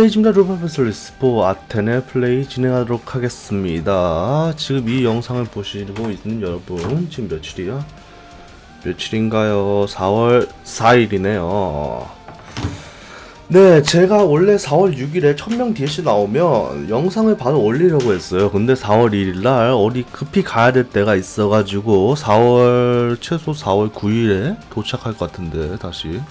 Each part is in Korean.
레이징과 로바베슬리스포 아테네 플레이 진행하도록 하겠습니다. 지금 이 영상을 보시고 있는 여러분 지금 며칠이야? 며칠인가요? 4월 4일이네요. 네, 제가 원래 4월 6일에 1000명 DLC 나오면 영상을 바로 올리려고 했어요. 근데 4월 1일 날 어디 급히 가야 될 때가 있어가지고 4월 최소 4월 9일에 도착할 것 같은데 다시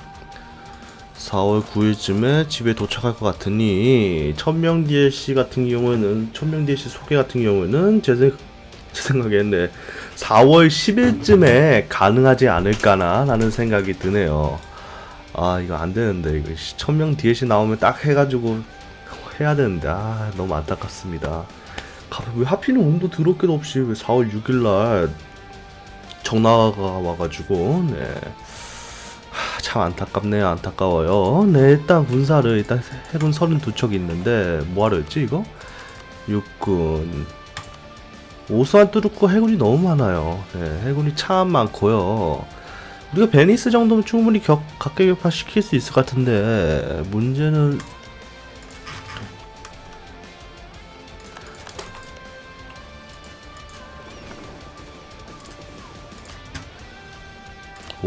4월 9일쯤에 집에 도착할 것 같으니 1000명 DLC 같은 경우에는 1000명 DLC 소개 같은 경우에는 제, 생, 제 생각에는 네, 4월 10일쯤에 가능하지 않을까나 라는 생각이 드네요. 아 이거 안 되는데 이거 1000명 DLC 나오면 딱 해가지고 해야 되는데 아 너무 안타깝습니다. 왜 하필이면 운도 드럽게도 없이 왜 4월 6일날 전화가 와가지고 네. 하, 참 안타깝네요 안타까워요. 네 일단 군사를 일단 해군 32척이 있는데 뭐하러 했지 이거? 육군. 오스만 뚜르코 해군이 너무 많아요. 네 해군이 참 많고요. 우리가 베니스 정도면 충분히 격, 각계격파 시킬 수 있을 것 같은데 문제는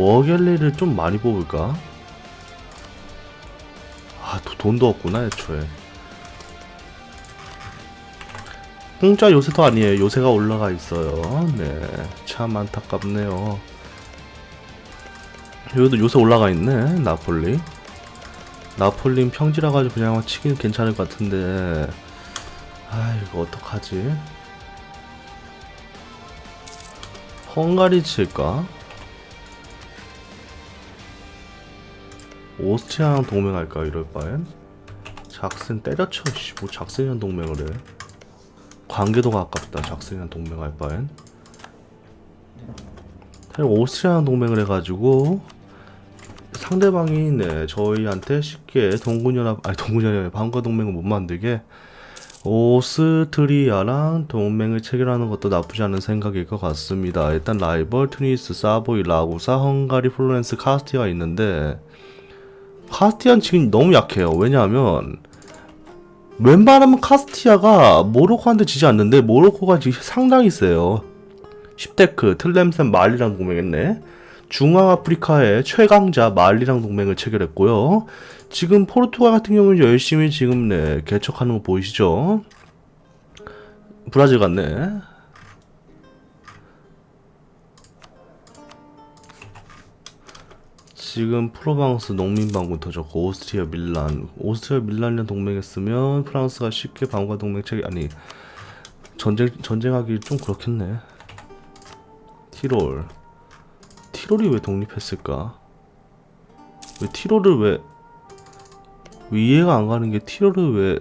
워갤리를 좀 많이 뽑을까? 아, 도- 돈도 없구나, 애초에. 공짜 요새도 아니에요. 요새가 올라가 있어요. 네. 참 안타깝네요. 여기도 요새 올라가 있네, 나폴리. 나폴린 평지라 가지고 그냥 치기는 괜찮을 것 같은데. 아, 이거 어떡하지? 헝가리 칠까? 오스트리아랑 동맹할까 이럴 바엔? 작센 때려쳐 씨, 뭐 작센이랑 동맹을 해. 관계도가 아깝다. 작센이랑 동맹할 바엔. 사실 오스트리아랑 동맹을 해가지고 상대방이 네 저희한테 쉽게 동군연합 아니 동군연합 방과 동맹을 못 만들게 오스트리아랑 동맹을 체결하는 것도 나쁘지 않은 생각일 것 같습니다. 일단 라이벌, 투니스, 사보이, 라구사, 헝가리, 플로렌스, 카스티아가 있는데 카스티아는 지금 너무 약해요. 왜냐하면 웬만하면 카스티아가 모로코한테 지지 않는데 모로코가 지금 상당히 세요. 십테크, 틀렘센, 말리랑 동맹했네. 중앙아프리카의 최강자 말리랑 동맹을 체결했고요. 지금 포르투갈 같은 경우는 열심히 지금 네 개척하는 거 보이시죠? 브라질 같네. 지금 프로방스 농민방군 터졌고 오스트리아 밀란. 오스트리아 밀란이랑 동맹했으면 프랑스가 쉽게 방과 동맹 체계 아니 전쟁 전쟁하기 좀 그렇겠네. 티롤. 티롤이 왜 독립했을까? 왜 티롤을 왜, 왜 이해가 안 가는 게 티롤을 왜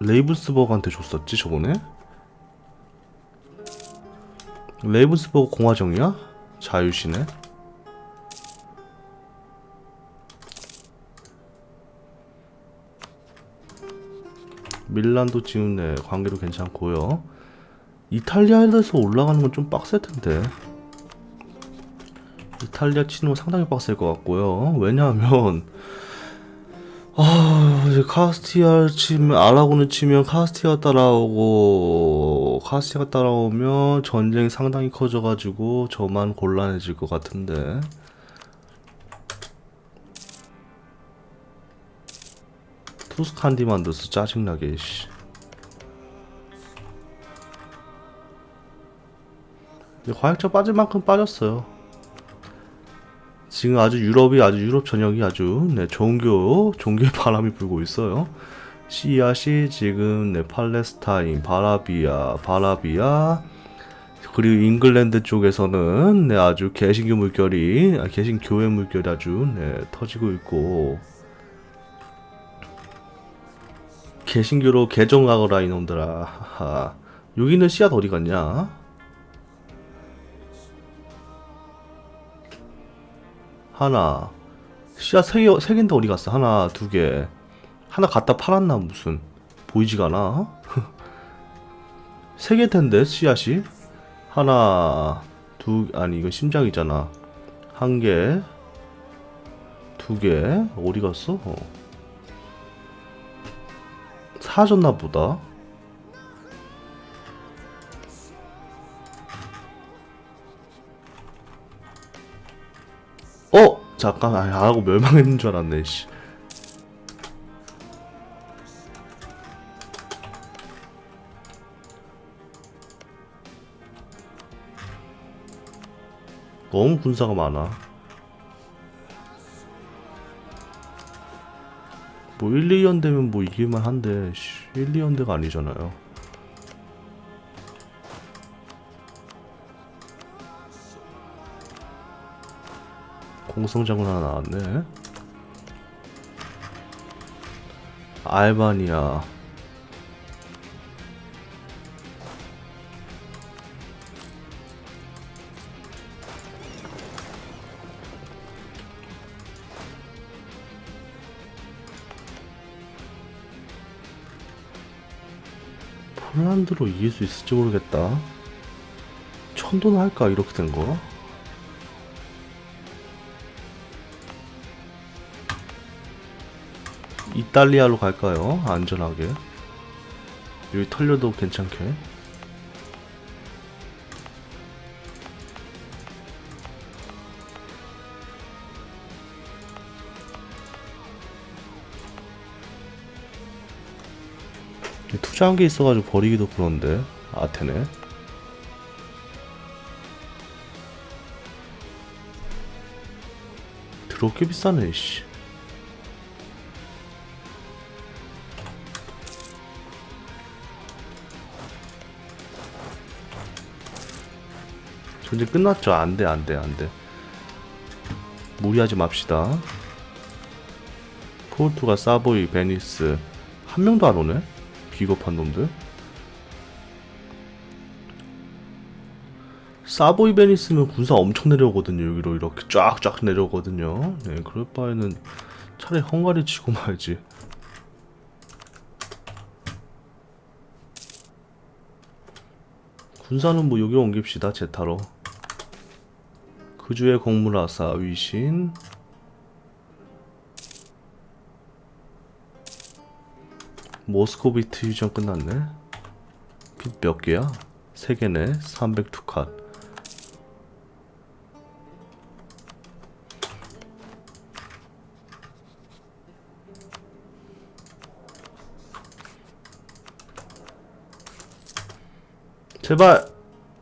레이븐스버그한테 줬었지 저번에? 레이븐스버그 공화정이야? 자유시네 밀란도 지금 네 관계도 괜찮고요. 이탈리아에서 올라가는 건 좀 빡셀 텐데. 이탈리아 치는 건 상당히 빡셀 것 같고요. 왜냐하면 아 이제 카스티아 치면 아라고는 치면 카스티아 따라오고 카스티아 따라오면 전쟁이 상당히 커져가지고 저만 곤란해질 것 같은데. 투스칸디만드스 짜증나게 씨. 화약자 빠질 만큼 빠졌어요. 지금 아주 유럽이 아주 유럽 전역이 아주 네, 종교 종교의 바람이 불고 있어요. 시아시 지금 네 팔레스타인 바라비아 바라비아 그리고 잉글랜드 쪽에서는 네 아주 개신교 물결이 아, 개신교회 물결이 아주 네 터지고 있고 개신교로 개종하거라 이놈들아. 하하. 여기는 씨앗 어디 갔냐? 하나. 씨앗 세, 개, 세 개인데 어디 갔어? 하나 두개. 하나 갖다 팔았나 무슨. 보이지가 않아? 세 개 텐데 씨앗이? 하나 두 아니 이거 심장이잖아. 한 개 두 개. 어디 갔어? 어. 사라졌나 보다. 어 잠깐 아니, 안 하고 멸망했는 줄 알았네. 씨. 너무 군사가 많아. 뭐 1, 2연 되면 뭐 이기만 한데 씨, 1, 2연대가 아니잖아요. 공성장군 하나 나왔네. 알바니아. 폴란드로 이길 수 있을지 모르겠다. 천도는 할까 이렇게 된 거? 이탈리아로 갈까요? 안전하게. 여기 털려도 괜찮게. 투자한 게 있어가지고 버리기도 그런데 아테네. 드럽게 비싸네 씨. 전쟁 끝났죠? 안돼 안돼 안돼. 무리하지 맙시다. 포르투갈 사보이 베니스. 한 명도 안 오네 비겁한 놈들. 사보이 베니스면 군사 엄청 내려오거든요. 여기로 이렇게 쫙쫙 내려오거든요. 네, 그럴 바에는 차라리 헝가리 치고 말지. 군사는 뭐 여기로 옮깁시다. 제타로. 그주의 공물아사 위신 모스코비트 휴전 끝났네. 빚몇 개야? 세 개네. 302칸. 제발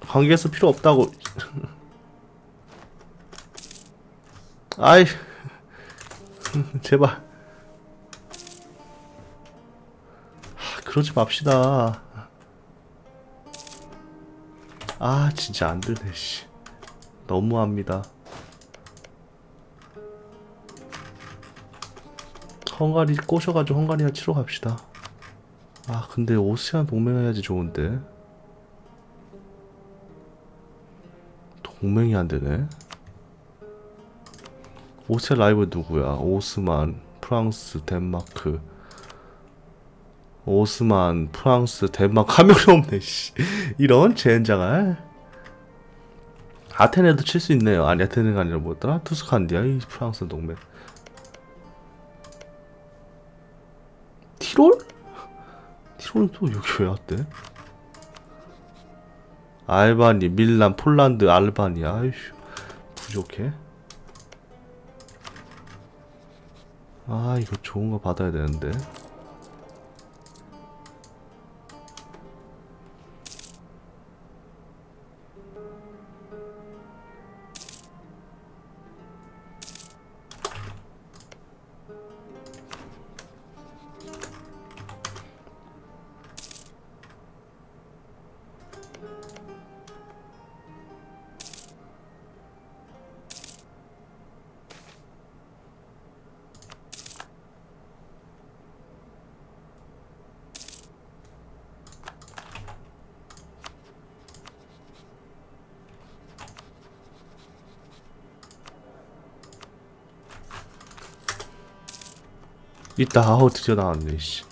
관계에서 필요 없다고. 아이 제발. 그러지 맙시다. 아, 진짜 안 되네, 씨. 너무합니다. 헝가리 꼬셔가지고 헝가리나 치러 갑시다. 아, 근데 오스트리아 동맹해야지 좋은데. 동맹이 안 되네. 오스트리아 라이브 누구야? 오스만, 프랑스, 덴마크. 오스만, 프랑스, 덴마크 한 명도 없네. 씨. 이런 젠장을. 아테네도 칠 수 있네요. 아니 아테네가 아니라 뭐였더라? 투스칸디아 이 프랑스 동맹. 티롤? 티롤은 또 여기 왜 왔대? 알바니, 밀란, 폴란드, 알바니아. 아이휴 부족해. 아 이거 좋은 거 받아야 되는데. 있다 아우 드디어 나왔네 씨.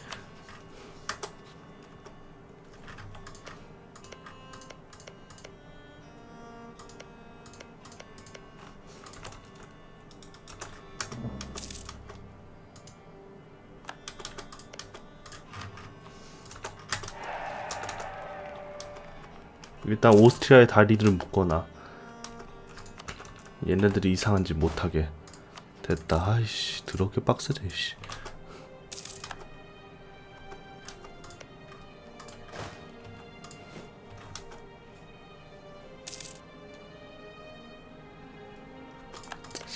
일단 오스트리아의 다리들을 묶거나 얘네들이 이상한 짓 못하게 됐다. 아이씨 더럽게 빡세네 씨.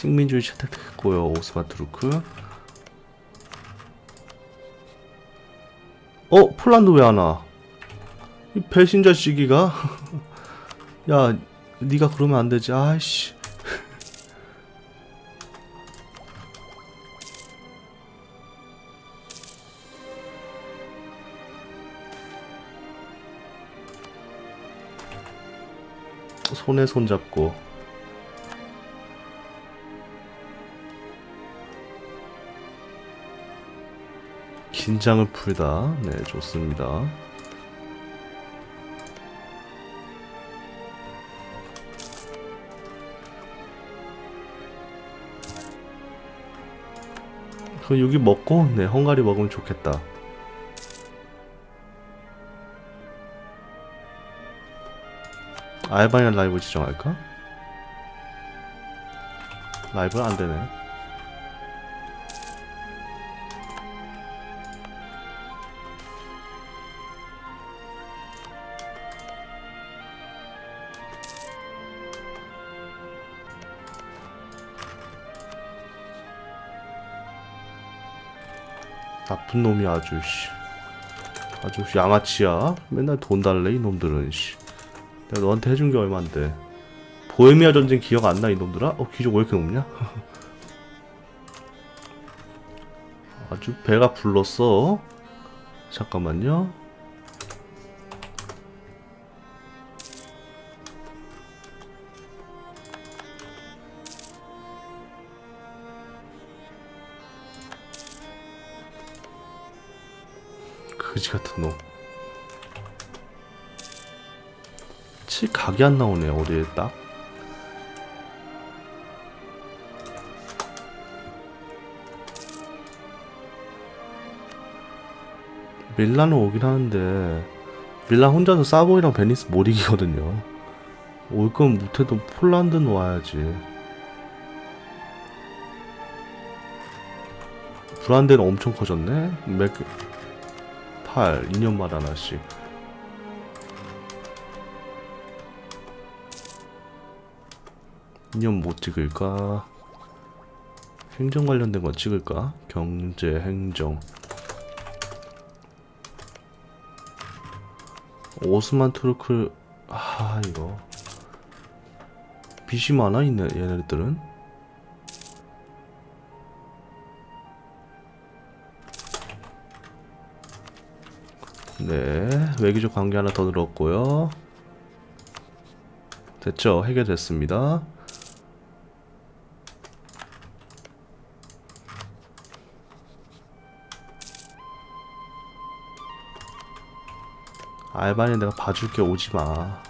식민주의 채택됐고요. 오스만 투르크. 어 폴란드 왜 안 와? 이 배신자 시기가? 야 네가 그러면 안 되지. 아이씨. 손에 손 잡고 긴장을 풀다 네 좋습니다 그 여기 먹고 네 헝가리 먹으면 좋겠다 알바니아 라이브 지정할까? 라이브 안 되네. 나쁜 놈이 아주 씨. 아주 양아치야. 맨날 돈 달래 이놈들은 씨. 내가 너한테 해준 게 얼만데 보헤미아 전쟁 기억 안 나 이놈들아? 어 기적 왜 이렇게 높냐? 아주 배가 불렀어 잠깐만요 놈칠 각이 안 나오네 어디에 딱? 밀라는 오긴 하는데 밀란 혼자서 사보이랑 베니스 못 이기거든요. 올 건 못해도 폴란드는 와야지. 불안대는 엄청 커졌네? 맥 8, 2년마다 하나씩 인연 못 찍을까? 행정 관련된 건 찍을까? 경제, 행정. 오스만 투르크, 아, 이거. 빚이 많아, 있네, 얘네들은? 네, 외교적 관계 하나 더 늘었고요. 됐죠? 해결됐습니다. 알바니 내가 봐줄게 오지마 하...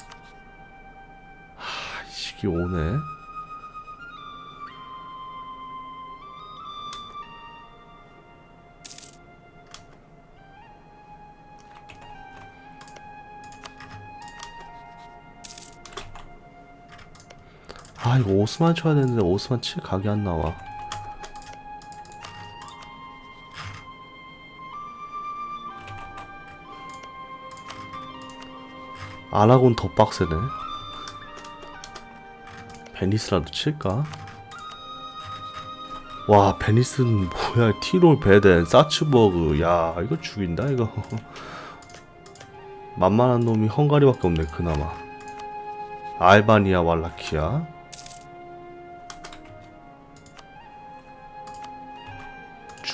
이 시기 오네 아 이거 오스만 쳐야 되는데 오스만 칠 각이 안 나와. 아라곤 더 빡세네. 베니스라도 칠까? 와 베니스는 뭐야? 티롤 베덴 사츠버그. 야 이거 죽인다 이거. 만만한 놈이 헝가리밖에 없네 그나마. 알바니아 왈라키아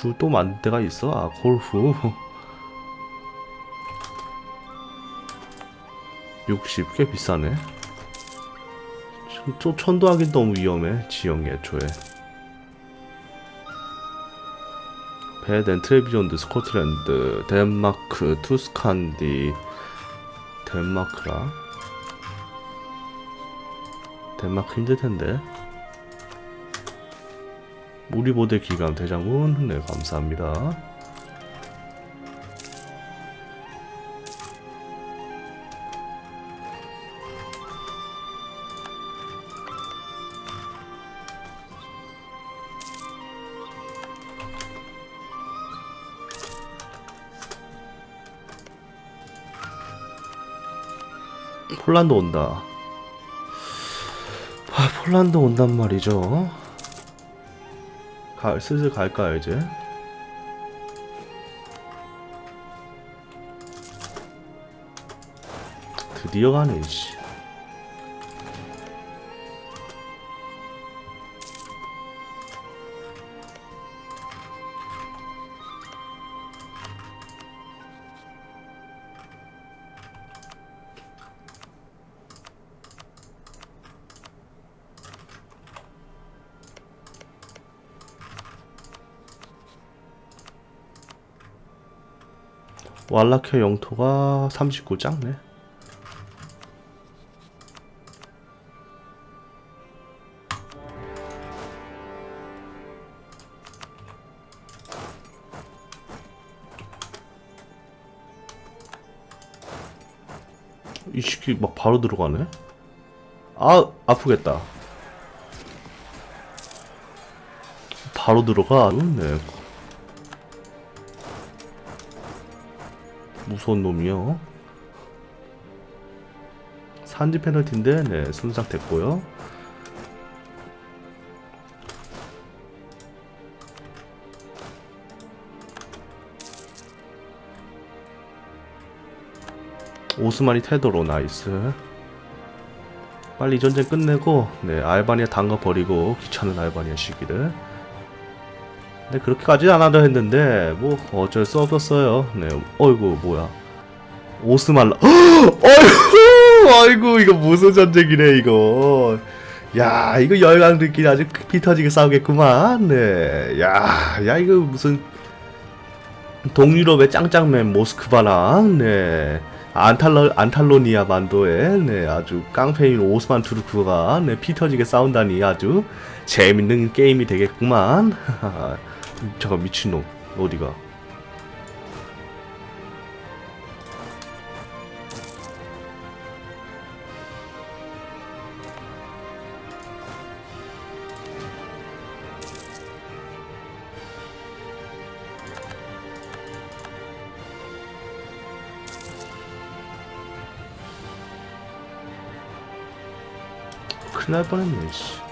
주또 만들 데가 있어 아 골프 60, 꽤 비싸네. 또 천도하긴 너무 위험해, 지형이 애초에. 베덴, 트레비존드, 스코틀랜드, 덴마크, 투스칸디, 덴마크라. 덴마크 힘들 텐데. 우리 보대 기감 대장군 네 감사합니다. 폴란드 온다. 아, 폴란드 온단 말이죠. 가, 슬슬 갈까요, 이제? 드디어 가네, 씨. 왈라케 영토가 39 작네. 이 시키 막 바로 들어가네. 아 아프겠다. 바로 들어가. 네. 무서운 놈이요. 산지 페널티인데 네 순삭 됐고요. 오스마니 테도로 나이스. 빨리 이 전쟁 끝내고 네 알바니아 담가 버리고 귀찮은 알바니아 시기를. 네 그렇게까지 안 하려 했는데 뭐 어쩔 수 없었어요. 네 어이구 뭐야. 오스말라. 어이구 아이고 이거 무슨 전쟁이래 이거. 야 이거 열강들끼리 아주 피 터지게 싸우겠구만. 네 야 야 이거 무슨 동유럽의 짱짱맨 모스크바랑 네 안탈로 안탈로니아 반도에 네 아주 깡패인 오스만 투르크가 네 피 터지게 싸운다니 아주 재밌는 게임이 되겠구만 잠깐 미친놈 어디가 큰일 날 뻔했네 씨.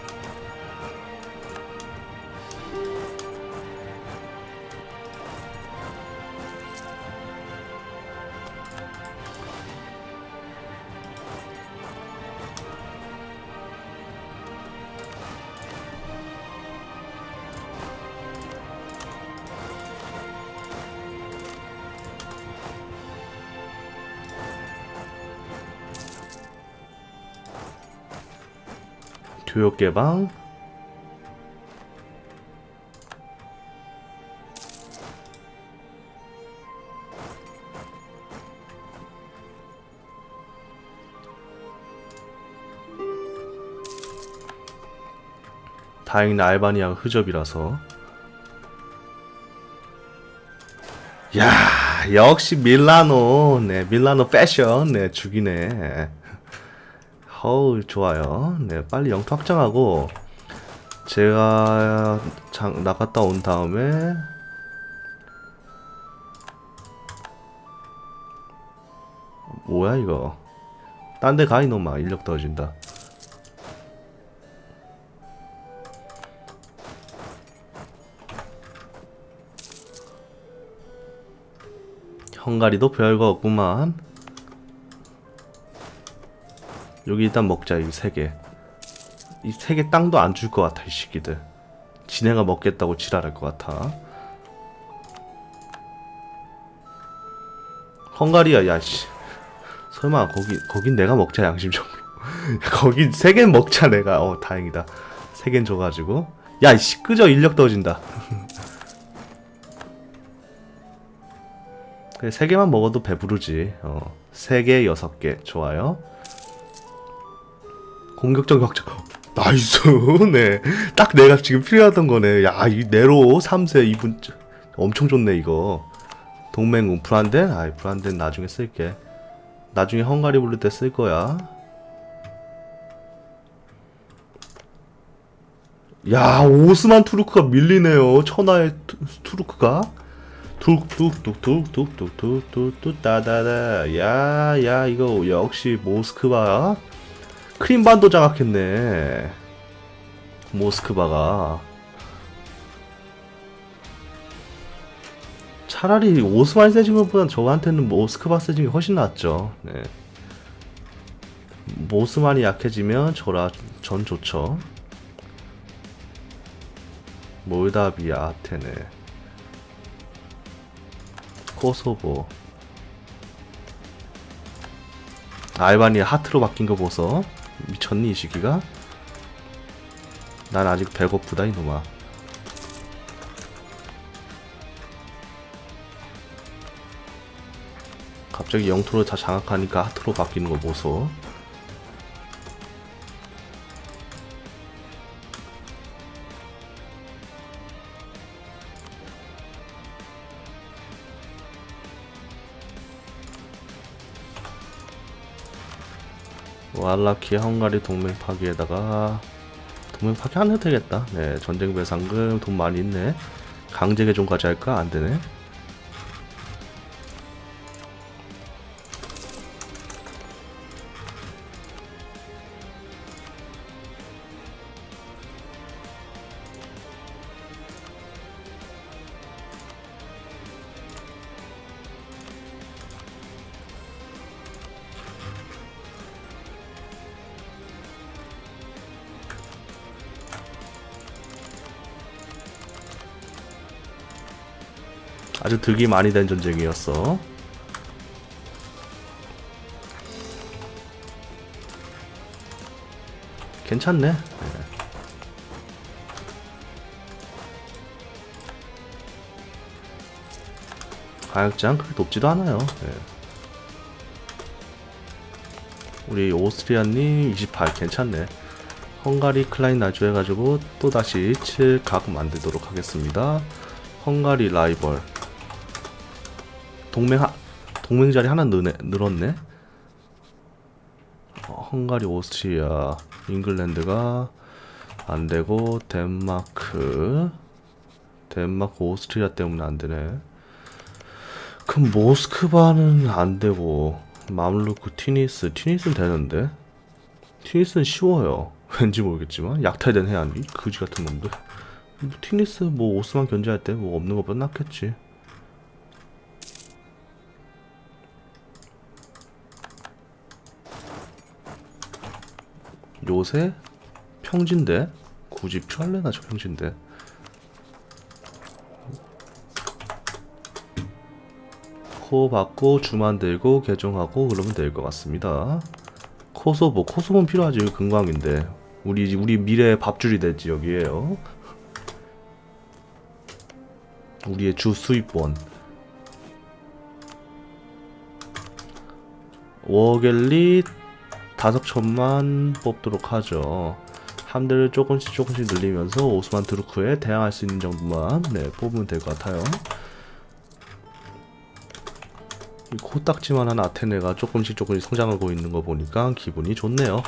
교육 개방. 다행히 알바니아가 흐접이라서. 야 역시 밀라노. 네 밀라노 패션. 네 죽이네 어우 좋아요. 네 빨리 영토 확정하고 제가 장, 나갔다 온 다음에 뭐야 이거? 딴 데 가 이놈아. 인력 떨어진다. 헝가리도 별거 없구만 여기 일단 먹자 이 세 개. 이 세 개 땅도 안 줄 것 같아 이 시기들. 지네가 먹겠다고 지랄할 것 같아. 헝가리야 야씨. 설마 거기 거긴 내가 먹자 양심적으로. 거긴 세 개는 먹자 내가. 어 다행이다. 세 개는 줘가지고. 야씨 끄져 인력 떨어진다. 그래 세 개만 먹어도 배부르지. 어. 세 개, 여섯 개 좋아요. 공격적 확장 나이스. 네 딱 내가 지금 필요하던 거네. 야 이 네로 3세 이분 엄청 좋네 이거. 동맹군 불안데? 아이 불안데 나중에 쓸게. 나중에 헝가리 부를 때 쓸 거야. 야 오스만 투르크가 밀리네요. 천하의 투, 투르크가? 툭툭툭툭툭툭툭툭툭 따다다. 야 야 이거 역시 모스크바 크림반도 장악했네. 모스크바가. 차라리 오스만 세진 것보단 저한테는 모스크바 게 훨씬 낫죠. 네. 모스만이 약해지면 저라 전 좋죠. 몰다비아 아테네. 코소보. 알바니아 하트로 바뀐 거 보소 미쳤니 이 시기가? 난 아직 배고프다 이놈아. 갑자기 영토를 다 장악하니까 하트로 바뀌는 거 보소 왈라키아 헝가리 동맹 파기에다가 동맹 파기 안 해도 되겠다. 네, 전쟁 배상금 돈 많이 있네. 강제 개종까지 할까? 안 되네. 아주 득이 많이 된 전쟁이었어. 괜찮네. 네. 가격장 그렇게 높지도 않아요. 네. 우리 오스트리아님 28 괜찮네. 헝가리 클라인 나주 해가지고 또다시 7각 만들도록 하겠습니다. 헝가리 라이벌 동맹 하, 동맹 자리 하나 늘네, 늘었네. 어, 헝가리, 오스트리아, 잉글랜드가 안 되고 덴마크, 덴마크, 오스트리아 때문에 안 되네. 그럼 모스크바는 안 되고 맘루크, 티니스, 티니스는 되는데 티니스는 쉬워요. 왠지 모르겠지만 약탈된 해안 이 그지 같은. 뭐, 티니스 뭐 오스만 견제할 때 뭐 없는 것보다 낫겠지. 요새 평진대 굳이 필요할래나 저 평진대 코 받고 주 만들고 개종하고 그러면 될 것 같습니다. 코소보 코소보는 필요하지. 금광인데. 우리 우리 미래의 밥줄이 될 지역이에요. 우리의 주 수입원. 워겔리 다섯 천만 뽑도록 하죠. 함대를 조금씩 조금씩 늘리면서 오스만 투르크에 대항할 수 있는 정도만 네, 뽑으면 될 것 같아요. 이 코딱지만 한 아테네가 조금씩 조금씩 성장하고 있는 거 보니까 기분이 좋네요.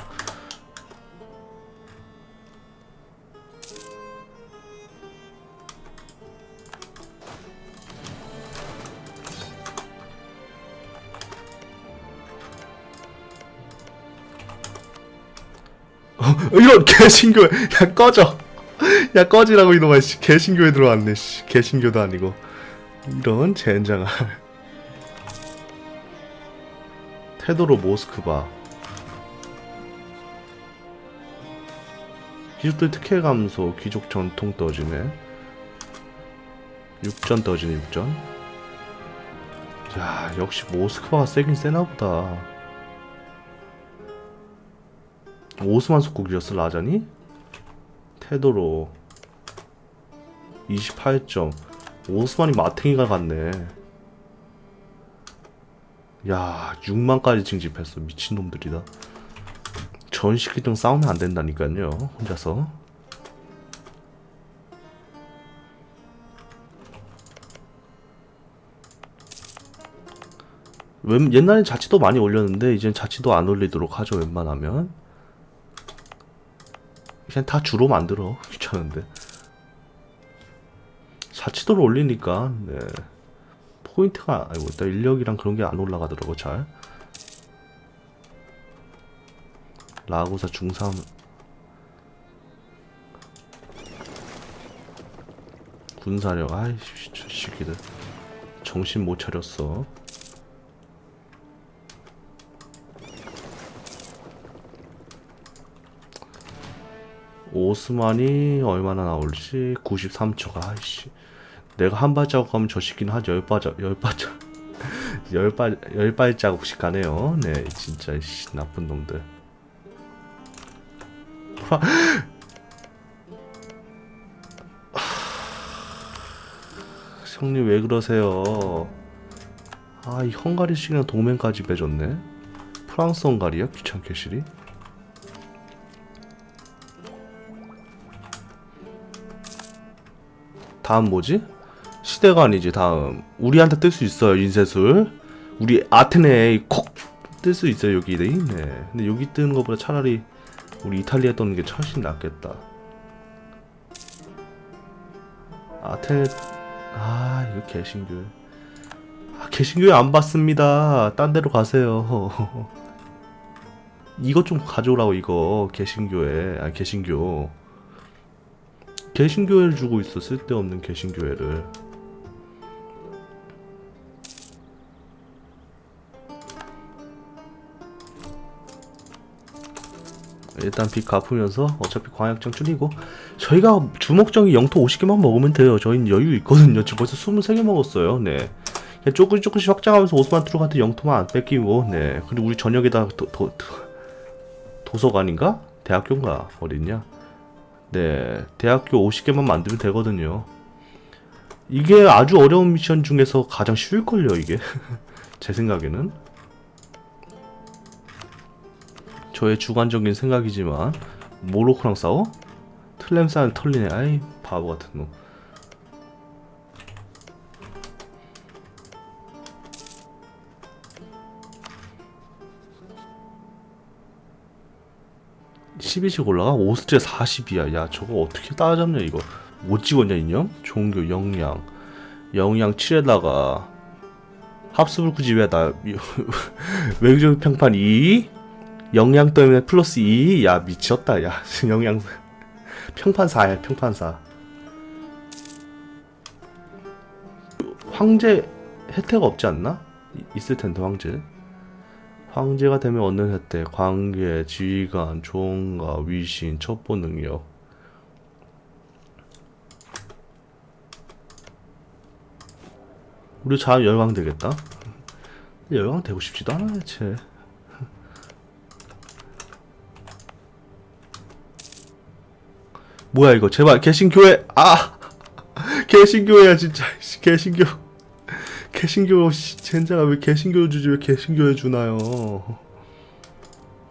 이런 개신교회 야 꺼져. 야 꺼지라고 이놈아 씨. 개신교회 들어왔네 씨. 개신교도 아니고. 이런 젠장할 테도로 모스크바 귀족들 특혜 감소 귀족 전통 떠지네. 육전 떠지네 육전. 야 역시 모스크바가 세긴 세나보다 오스만 속국이었어 라자니? 테도로. 28점. 오스만이 마탱이가 갔네. 야 6만까지 징집했어. 미친놈들이다. 전시기등 싸우면 안 된다니까요 혼자서. 웬, 옛날엔 자치도 많이 올렸는데 이젠 자치도 안 올리도록 하죠 웬만하면 그냥 다 주로 만들어 귀찮은데. 자치도를 올리니까 네. 포인트가 아이고 일단 인력이랑 그런 게 안 올라가더라고 잘. 라고사 중3 군사력 아이씨 저 새끼들. 정신 못 차렸어 오스만이 얼마나 나올지 93초가 아이씨. 내가 한 발자국 가면 저 새끼는 한열 발자국 열 발자국 열발 열 발자국씩 가네요. 네 진짜 씨 나쁜 놈들. 하- 형님 왜 그러세요? 아 이 헝가리식이랑 동맹까지 빼줬네? 프랑스 헝가리야 귀찮게 시리 다음 뭐지? 시대가 아니지 다음. 우리한테 뜰 수 있어요 인쇄술. 우리 아테네에 콕 뜰 수 있어요 여기 네. 근데 여기 뜨는 것보다 차라리 우리 이탈리아 떠는 게 훨씬 낫겠다. 아테네 아 이거 개신교회 아, 개신교회 안 받습니다. 딴 데로 가세요. 이것 좀 가져오라고 이거. 개신교회 아 개신교 개신교회를 주고 있어 쓸데없는 개신교회를. 일단 빚 갚으면서 어차피 광역장 줄이고 저희가 주먹정이 영토 50개만 먹으면 돼요. 저희는 여유 있거든요. 지금 벌써 23개 먹었어요. 네. 조금 조금씩 확장하면서 오스만 투르한테 영토만 안 뺏기고. 네. 그리고 우리 전역에다 도, 도, 도, 도서관인가? 대학교인가? 어딨냐? 네, 대학교 50개만 만들면 되거든요. 이게 아주 어려운 미션 중에서 가장 쉬울걸요, 이게. 제 생각에는. 저의 주관적인 생각이지만, 모로코랑 싸워? 틀렘산 털리네. 아이, 바보 같은 놈. 십이씩 올라가? 오스트리아 40이야. 야, 저거 어떻게 따라잡냐, 이거. 못 찍었냐, 인형? 종교, 영양. 영양 7에다가 합수불 굳이 왜 나, 외교적 평판 2? 영양 때문에 플러스 2? 야, 미쳤다, 야. 영양. 평판 4야, 평판 4. 황제 혜택 없지 않나? 이- 있을 텐데, 황제. 황제가 되면 얻는 혜택, 관계, 지휘관, 조언가, 위신, 첩보 능력. 우리 잘 열강 되겠다. 열강 되고 싶지도 않아 대체. 뭐야 이거 제발 개신교회 아 개신교회야 진짜 씨, 개신교 개신교 씨, 젠장아 왜 개신교 주지 왜 개신교회 주나요?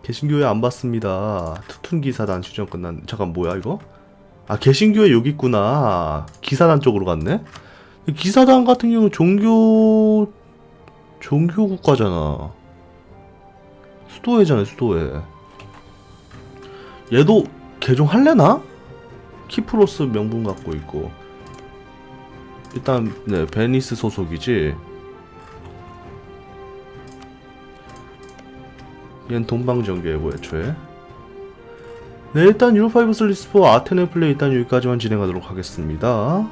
개신교회 안 받습니다. 투툰 기사단 추정 끝난 잠깐 뭐야 이거? 아 개신교회 여기 있구나. 기사단 쪽으로 갔네. 기사단 같은 경우는 종교 종교 국가잖아. 수도회잖아 수도회. 얘도 개종할래나? 키프로스 명분 갖고 있고. 일단 네 베니스 소속이지. 얘는 동방정교회고 애초에. 네 일단 유로5 슬리스포 아테네 플레이 일단 여기까지만 진행하도록 하겠습니다.